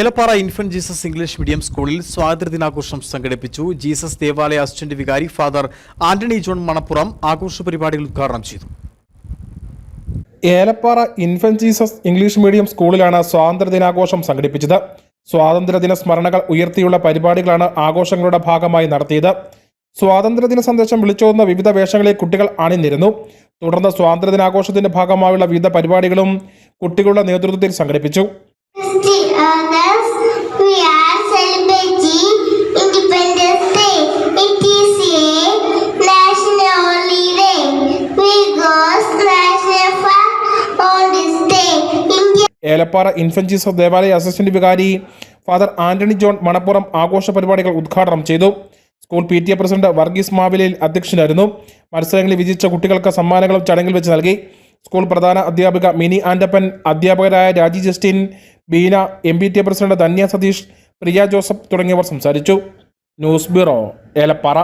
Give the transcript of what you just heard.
Elappara Infant Jesus English medium സ്കൂളിൽ സ്വാതന്ത്ര്യദിനാഘോഷം സംഘടിപ്പിച്ചു. ജീസസ് ദേവാലയ അസിസ്റ്റന്റ് വികാരി ഫാദർ ആന്റണി ജോൺ മണപ്പുറം ആഘോഷ പരിപാടികൾ ഉദ്ഘാടനം ചെയ്തു. Elappara Infant Jesus English medium സ്കൂളിലാണ് സ്വാതന്ത്ര്യദിനാഘോഷം സംഘടിപ്പിച്ചത്. സ്വാതന്ത്ര്യദിന സ്മരണകൾ ഉയർത്തിയുള്ള പരിപാടികളാണ് ആഘോഷങ്ങളുടെ ഭാഗമായി നടത്തിയത്. സ്വാതന്ത്ര്യദിന സന്ദേശം വിളിച്ചോതുന്ന വിവിധ വേഷങ്ങളിൽ കുട്ടികൾ അണിനിരുന്നു. തുടർന്ന് സ്വാതന്ത്ര്യദിനാഘോഷത്തിന്റെ ഭാഗമായുള്ള വിവിധ പരിപാടികളും കുട്ടികളുടെ നേതൃത്വത്തിൽ സംഘടിപ്പിച്ചു. Others, ഏലപ്പാറ ഇൻഫന്റ് ഓഫ് ദേവാലയ അസിസ്റ്റന്റ് വികാരി ഫാദർ ആന്റണി ജോൺ മണപ്പുറം ആഘോഷ പരിപാടികൾ ഉദ്ഘാടനം ചെയ്തു. School P T A president Varghese Mavilayil അധ്യക്ഷനായിരുന്നു. മത്സരങ്ങളിൽ വിജയിച്ച കുട്ടികൾക്ക് സമ്മാനങ്ങളും ചടങ്ങിൽ വെച്ച് നൽകി. സ്കൂൾ പ്രധാന അധ്യാപിക മിനി ആൻഡപ്പൻ അധ്യാപകരായ Raji Justin Beena M P T president Dhanya Satheesh Priya Joseph തുടങ്ങിയവർ സംസാരിച്ചു. News bureau Elappara.